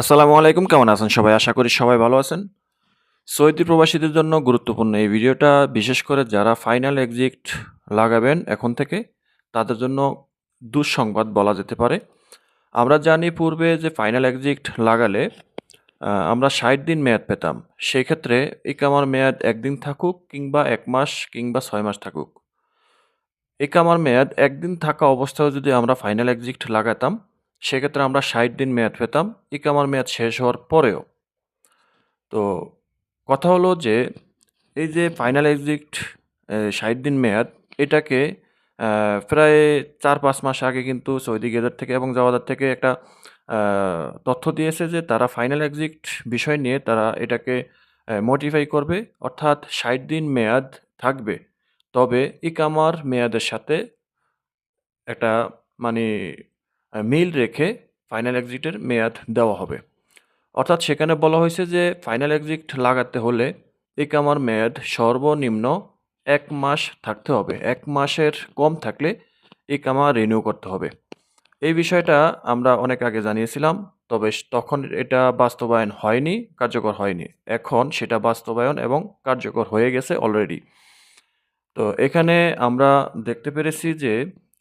আসসালামু আলাইকুম, কেমন আছেন সবাই? আশা করি সবাই ভালো আছেন। সৌদি প্রবাসীদের জন্য গুরুত্বপূর্ণ এই ভিডিওটা, বিশেষ করে যারা ফাইনাল এক্সিট লাগাবেন এখন থেকে, তাদের জন্য দুঃসংবাদ বলা যেতে পারে। আমরা জানি পূর্বে যে ফাইনাল এক্সিট লাগালে আমরা ষাট দিন মেয়াদ পেতাম। সেই ক্ষেত্রে ইকামার মেয়াদ একদিন থাকুক কিংবা এক মাস কিংবা ছয় মাস থাকুক। ইকামার মেয়াদ একদিন থাকা অবস্থায় যদি আমরা ফাইনাল এক্সিট লাগাতাম সেক্ষেত্রে আমরা ষাট দিন মেয়াদ পেতাম। ইকামার মেয়াদ শেষ হওয়ার পরেও। তো কথা হলো যে, এই যে ফাইনাল এক্সিট ষাট দিন মেয়াদ, এটাকে প্রায় চার পাঁচ মাস আগে কিন্তু সৌদি গেজেট থেকে এবং জওয়াদার থেকে একটা তথ্য দিয়েছে যে, তারা ফাইনাল এক্সিট বিষয় নিয়ে তারা এটাকে মডিফাই করবে। অর্থাৎ ষাট দিন মেয়াদ থাকবে। তবে ইকামার মেয়াদের সাথে একটা মানে মিল রেখে ফাইনাল এক্সিটের মেয়াদ দেওয়া হবে। অর্থাৎ সেখানে বলা হয়েছে যে ফাইনাল এক্সিট লাগাতে হলে ইকামার মেয়াদ সর্বনিম্ন এক মাস থাকতে হবে। এক মাসের কম থাকলে ইকামা রিনিউ করতে হবে। এই বিষয়টা আমরা অনেক আগে জানিয়েছিলাম, তবে তখন এটা বাস্তবায়ন হয়নি, কার্যকর হয়নি। এখন সেটা বাস্তবায়ন এবং কার্যকর হয়ে গেছে অলরেডি তো এখানে আমরা দেখতে পেরেছি যে,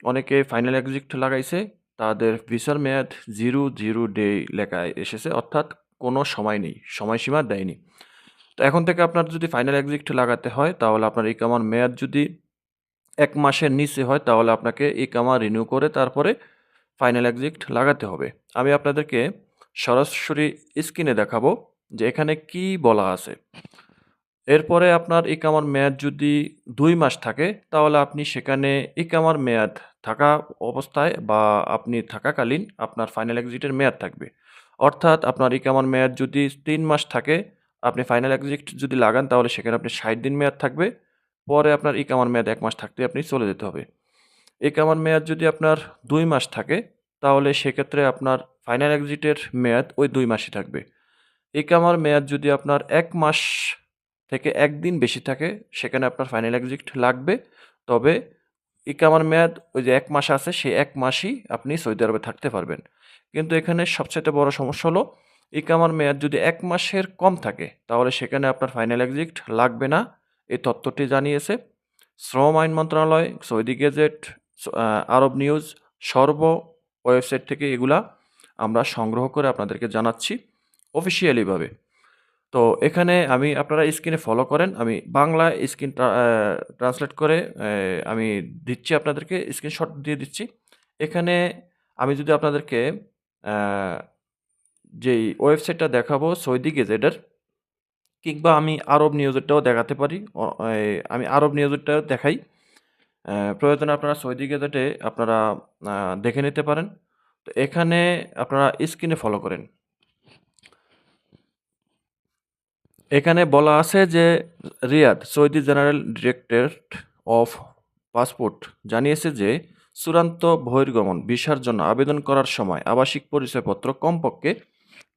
অনেকে ফাইনাল এক্সিট লাগাইছে তাদের ভিসার মেয়াদ জিরো জিরো ডে লেখায় এসেছে, অর্থাৎ কোনো সময় নেই, সময়সীমা দেয়নি। তো এখন থেকে আপনার যদি ফাইনাল এক্সিট লাগাতে হয়, তাহলে আপনার ইকামার মেয়াদ যদি এক মাসের নিচে হয়, তাহলে আপনাকে ইকামা রিনিউ করে তারপরে ফাইনাল এক্সিট লাগাতে হবে। আমি আপনাদেরকে সরাসরি স্ক্রিনে দেখাবো যে এখানে কি বলা আছে। এরপরে আপনার ইকামার মেয়াদ যদি দুই মাস থাকে, তাহলে আপনি সেখানে ইকামার মেয়াদ থাকা অবস্থায় বা আপনি থাকাকালীন আপনার ফাইনাল এক্সিটের মেয়াদ থাকবে। অর্থাৎ আপনার ইকামার মেয়াদ যদি তিন মাস থাকে, আপনি ফাইনাল এক্সিট যদি লাগান, তাহলে সেখানে আপনি ষাট দিন মেয়াদ থাকবে। পরে আপনার ইকামার মেয়াদ এক মাস থাকতে আপনি চলে যেতে হবে। ইকামার মেয়াদ যদি আপনার দুই মাস থাকে, তাহলে সেক্ষেত্রে আপনার ফাইনাল এক্সিটের মেয়াদ ওই দুই মাসই থাকবে। ইকামার মেয়াদ যদি আপনার এক মাস থেকে একদিন বেশি থাকে, সেখানে আপনার ফাইনাল এক্সিট লাগবে। তবে ইকামার মেয়াদ ওই যে এক মাস আছে, সেই এক মাসই আপনি সৌদি আরবে থাকতে পারবেন। কিন্তু এখানে সবচেয়ে বড় সমস্যা হলো, ইকামার মেয়াদ যদি এক মাসের কম থাকে, তাহলে সেখানে আপনার ফাইনাল এক্সিট লাগবে না। এই তথ্যটি জানিয়েছে শ্রম আইন মন্ত্রণালয়, সৌদি গেজেট আরব নিউজ, সর্ব ওয়েবসাইট থেকে এগুলা আমরা সংগ্রহ করে আপনাদেরকে জানাচ্ছি অফিসিয়ালিভাবে তো এখানে আমি আপনারা স্ক্রিনে ফলো করেন, আমি বাংলা স্ক্রিন ট্রান্সলেট করে আমি দিচ্ছি আপনাদেরকে স্ক্রিনশট দিয়ে দিচ্ছি। এখানে আমি যদি আপনাদেরকে যেই ওয়েবসাইটটা দেখাবো, সৌদি গেজেটের, কিংবা আমি আরব নিউজেরটাও দেখাতে পারি আমি আরব নিউজেরটাও দেখাই। প্রয়োজনে আপনারা সৌদি গেজেটে আপনারা দেখে নিতে পারেন। তো এখানে আপনারা স্ক্রিনে ফলো করেন। এখানে বলা আছে যে Riyadh, Saudi general directorate of passport, জানিয়েছে যে চূড়ান্ত বহির্গমন, ভিসার জন্য আবেদন করার সময় আবাসিক পরিচয়পত্র কমপক্ষে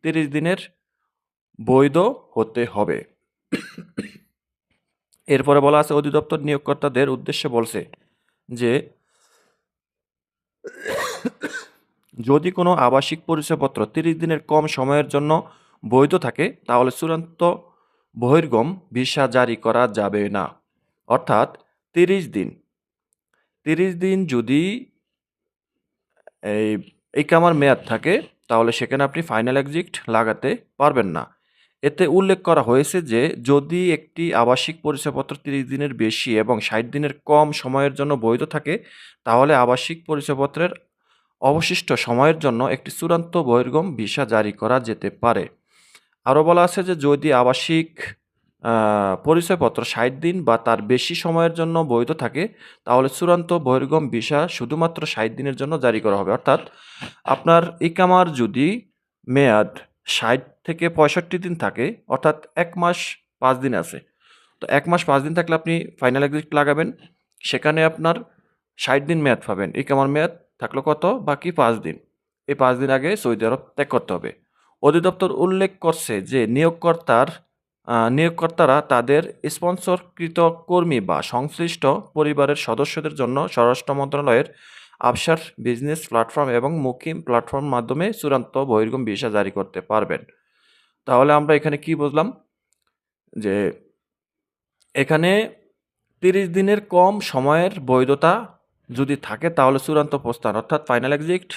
তিরিশ দিনের বৈধ হতে হবে। এরপরে বলা আছে, অধিদপ্তর নিয়োগকর্তাদের উদ্দেশ্যে বলছে যে যদি কোনো আবাসিক পরিচয়পত্র তিরিশ দিনের কম সময়ের জন্য বৈধ থাকে, তাহলে চূড়ান্ত বহির্গম ভিসা জারি করা যাবে না। অর্থাৎ তিরিশ দিন। তিরিশ দিন যদি এই এই কামার মেয়াদ থাকে, তাহলে সেখানে আপনি ফাইনাল এক্সিট লাগাতে পারবেন না। এতে উল্লেখ করা হয়েছে যে, যদি একটি আবাসিক পরিচয়পত্র তিরিশ দিনের বেশি এবং ষাট দিনের কম সময়ের জন্য বৈধ থাকে, তাহলে আবাসিক পরিচয়পত্রের অবশিষ্ট সময়ের জন্য একটি চূড়ান্ত বহির্গম ভিসা জারি করা যেতে পারে। আরও বলা আছে যে যদি আবাসিক পরিচয়পত্র ষাট দিন বা তার বেশি সময়ের জন্য বৈধ থাকে, তাহলে চূড়ান্ত বহির্গম ভিসা শুধুমাত্র ষাট দিনের জন্য জারি করা হবে। অর্থাৎ আপনার ইকামার যদি মেয়াদ ষাট থেকে পঁয়ষট্টি দিন থাকে, অর্থাৎ এক মাস পাঁচ দিন আছে, তো এক মাস পাঁচ দিন থাকলে আপনি ফাইনাল এক্সিট লাগাবেন। সেখানে আপনার ষাট দিন মেয়াদ পাবেন। ইকামার মেয়াদ থাকল কত? বাকি পাঁচ দিন। এই পাঁচ দিন আগে সৌদি আরব ত্যাগ করতে হবে। অধিদপ্তর উল্লেখ করছে যে নিয়োগকর্তার নিয়োগকর্তারা তাদের স্পন্সরকৃত কর্মী বা সংশ্লিষ্ট পরিবারের সদস্যদের জন্য স্বরাষ্ট্র মন্ত্রণালয়ের আবসার বিজনেস প্ল্যাটফর্ম এবং মুকিম প্ল্যাটফর্ম মাধ্যমে চূড়ান্ত বহির্গম ভিসা জারি করতে পারবেন। তাহলে আমরা এখানে কি বুঝলাম? যে এখানে তিরিশ দিনের কম সময়ের বৈধতা যদি থাকে তাহলে চূড়ান্ত প্রস্থান অর্থাৎ ফাইনাল এক্সিট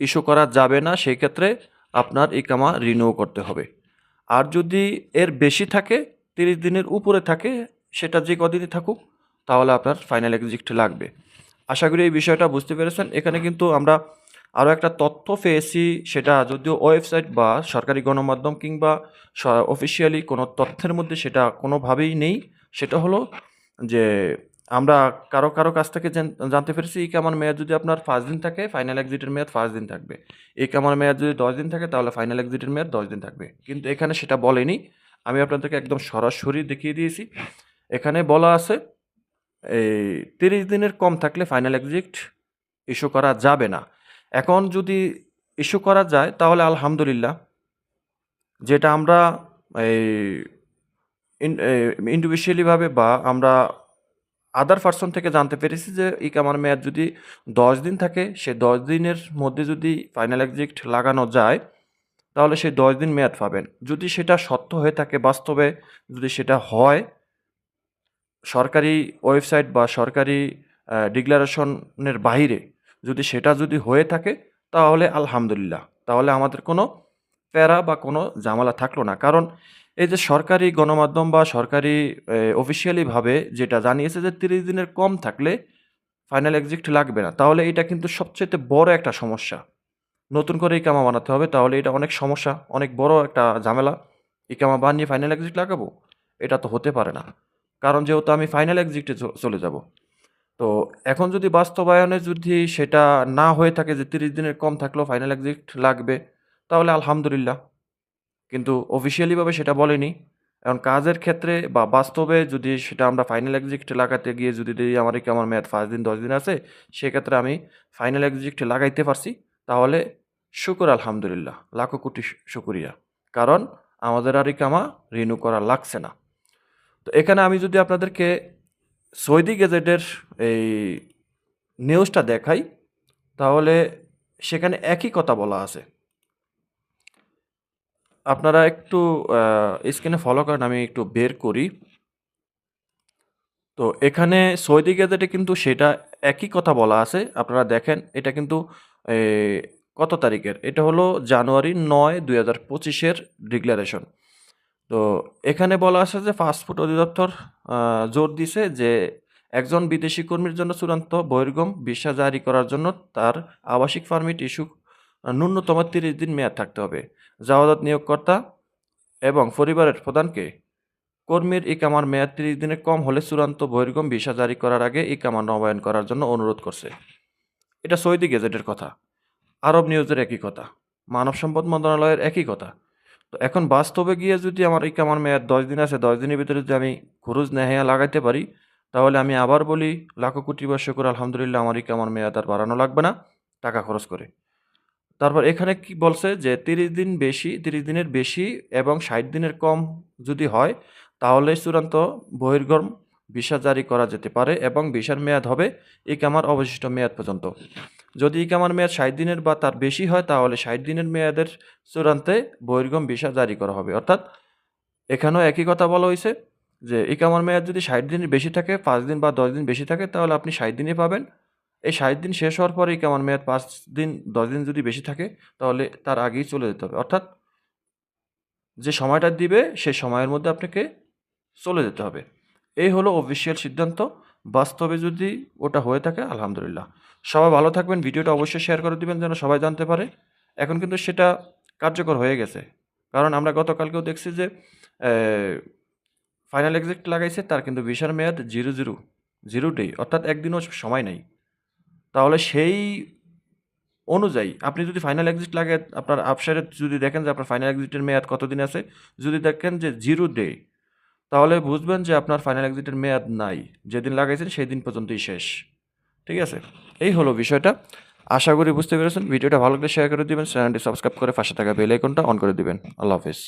ইস্যু করা যাবে না। সেই ক্ষেত্রে আপনার ইকামা রিনিউ করতে হবে। আর যদি এর বেশি থাকে, তিরিশ দিনের উপরে থাকে, সেটা যে কদিনই থাকুক, তাহলে আপনার ফাইনাল এক্সিট লাগবে। আশা করি এই বিষয়টা বুঝতে পেরেছেন। এখানে কিন্তু আমরা আরও একটা তথ্য পেয়েছি, সেটা যদিও ওয়েবসাইট বা সরকারি গণমাধ্যম কিংবা অফিসিয়ালি কোনো তথ্যের মধ্যে সেটা কোনোভাবেই নেই। সেটা হলো যে আমরা কারও কারও কাছ থেকে জানতে পেরেছি, এই কামার মেয়াদ যদি আপনার পাঁচ দিন থাকে ফাইনাল এক্সিটের মেয়াদ পাঁচ দিন থাকবে। এই কামার মেয়াদ যদি দশ দিন থাকে, তাহলে ফাইনাল এক্সিটের মেয়াদ দশ দিন থাকবে। কিন্তু এখানে সেটা বলেনি। আমি আপনাদেরকে একদম সরাসরি দেখিয়ে দিয়েছি। এখানে বলা আছে, এই তিরিশ দিনের কম থাকলে ফাইনাল এক্সিট ইস্যু করা যাবে না। এখন যদি ইস্যু করা যায়, তাহলে আলহামদুলিল্লাহ, যেটা আমরা, এই ইন্ডিভিজুয়ালিভাবে বা আমরা আদার পার্সন থেকে জানতে পেরেছি যে ইকামার মেয়াদ যদি দশ দিন থাকে, সে দশ দিনের মধ্যে যদি ফাইনাল এক্সিট লাগানো যায়, তাহলে সেই দশ দিন মেয়াদ পাবেন। যদি সেটা সত্য হয়ে থাকে বাস্তবে, যদি সেটা হয়, সরকারি ওয়েবসাইট বা সরকারি ডিক্লারেশনের বাইরে যদি সেটা যদি হয়ে থাকে, তাহলে আলহামদুলিল্লাহ। তাহলে আমাদের কোনো প্যারা বা কোনো জামালা থাকল না। কারণ এই যে সরকারি গণমাধ্যম বা সরকারি অফিসিয়ালিভাবে যেটা জানিয়েছে যে তিরিশ দিনের কম থাকলে ফাইনাল এক্সিট লাগবে না, তাহলে এটা কিন্তু সবচেয়ে বড় একটা সমস্যা। নতুন করে ইকামা বানাতে হবে, তাহলে এটা অনেক সমস্যা, অনেক বড় একটা ঝামেলা। ইকামা বানিয়ে ফাইনাল এক্সিট লাগাবো, এটা তো হতে পারে না। কারণ যেহেতু আমি ফাইনাল এক্সিটে চলে যাব। তো এখন যদি বাস্তবায়নে যদি সেটা না হয়ে থাকে যে তিরিশ দিনের কম থাকলেও ফাইনাল এক্সিট লাগবে, তাহলে আলহামদুলিল্লাহ। কিন্তু অফিসিয়ালিভাবে সেটা বলেনি। এখন কাজের ক্ষেত্রে বা বাস্তবে যদি সেটা আমরা ফাইনাল এক্সিট লাগাতে গিয়ে যদি আমার কি আমার মেয়াদ পাঁচ দিন, দশ দিন আছে, সেক্ষেত্রে আমি ফাইনাল এক্সিট লাগাইতে পারছি। তাহলে শুকুর আলহামদুলিল্লাহ, লাখো কোটি শুকুরিয়া। কারণ আমাদের আর ইকামা রিনিউ করা লাগছে না। তো এখানে আমি যদি আপনাদেরকে সৌদি গেজেটের এই নিউজটা দেখাই, তাহলে সেখানে একই কথা বলা আছে। আপনারা একটু স্ক্রিনে ফলো করেন, আমি একটু বের করি। তো এখানে সৌদি গেজেটে কিন্তু সেটা একই কথা বলা আছে। আপনারা দেখেন, এটা কিন্তু কত তারিখের? এটা হলো জানুয়ারি নয়, দুই হাজার পঁচিশের ডিক্লারেশন তো এখানে বলা আছে যে ফাস্টফুড অধিদপ্তর জোর দিছে যে একজন বিদেশি কর্মীর জন্য চূড়ান্ত বহির্গম ভিসা জারি করার জন্য তার আবাসিক পারমিট ইস্যু ন্যূনতম তিরিশ দিন মেয়াদ থাকতে হবে। জাওয়াদাত নিয়োগকর্তা এবং পরিবারের প্রধানকে কর্মীর ইকামার মেয়াদ তিরিশ দিনে কম হলে চূড়ান্ত বহির্গম ভিসা জারি করার আগে ইকামা নবায়ন করার জন্য অনুরোধ করছে। এটা সৌদি গেজেটের কথা। আরব নিউজের একই কথা। মানব সম্পদ মন্ত্রণালয়ের একই কথা। তো এখন বাস্তবে গিয়ে যদি আমার ইকামার মেয়াদ দশ দিন আছে, দশ দিনের ভিতরে যদি আমি খরচ নেহাইয়া লাগাইতে পারি, তাহলে আমি আবার বলি, লাখো কোটি বা শুকুর আলহামদুলিল্লাহ, আমার ইকামার মেয়াদ আর বাড়ানো লাগবে না, টাকা খরচ করে। তারপর এখানে কি বলছে যে তিরিশ দিন বেশি, তিরিশ দিনের বেশি এবং ষাট দিনের কম যদি হয়, তাহলে চূড়ান্ত বহির্গম ভিসা জারি করা যেতে পারে এবং ভিসার মেয়াদ হবে ইকামার অবশিষ্ট মেয়াদ পর্যন্ত। যদি ইকামার মেয়াদ ষাট দিনের বা তার বেশি হয়, তাহলে ষাট দিনের মেয়াদের চূড়ান্তে বহির্গম ভিসা জারি করা হবে। অর্থাৎ এখানেও একই কথা বলা হয়েছে যে ইকামার মেয়াদ যদি ষাট দিনের বেশি থাকে, পাঁচ দিন বা দশ দিন বেশি থাকে, তাহলে আপনি ষাট দিনই পাবেন। এই ষাট দিন শেষ হওয়ার পরেই ইকামার মেয়াদ পাঁচ দিন, দশ দিন যদি বেশি থাকে, তাহলে তার আগেই চলে যেতে হবে। অর্থাৎ যে সময়টা দিবে সেই সময়ের মধ্যে আপনাকে চলে যেতে হবে। এই হলো অফিসিয়াল সিদ্ধান্ত। বাস্তবে যদি ওটা হয়ে থাকে, আলহামদুলিল্লাহ। সবাই ভালো থাকবেন। ভিডিওটা অবশ্যই শেয়ার করে দিবেন যেন সবাই জানতে পারে। এখন কিন্তু সেটা কার্যকর হয়ে গেছে। কারণ আমরা গতকালকেও দেখছি যে ফাইনাল এক্সিট লাগাইছে, তার কিন্তু ভিসার মেয়াদ জিরো জিরো জিরো ডে অর্থাৎ একদিনও সময় নেই। তাহলে সেই অনুযায়ী আপনি যদি ফাইনাল এক্সিট লাগে, আপনার আপসারে যদি দেখেন যে আপনার ফাইনাল এক্সিটের মেয়াদ কতদিন আছে, যদি দেখেন যে জিরো ডে তাহলে বুঝবেন যে আপনার ফাইনাল এক্সিটের মেয়াদ নাই। যেদিন লাগাইছেন সেই দিন পর্যন্তই শেষ। ঠিক আছে? এই হলো বিষয়টা। আশা করি বুঝতে পেরেছেন। ভিডিওটা ভালো করে শেয়ার করে দিবেন। চ্যানেলটি সাবস্ক্রাইব করে পাশে থাকা বেল আইকনটা অন করে দিবেন। আল্লাহ হাফিজ।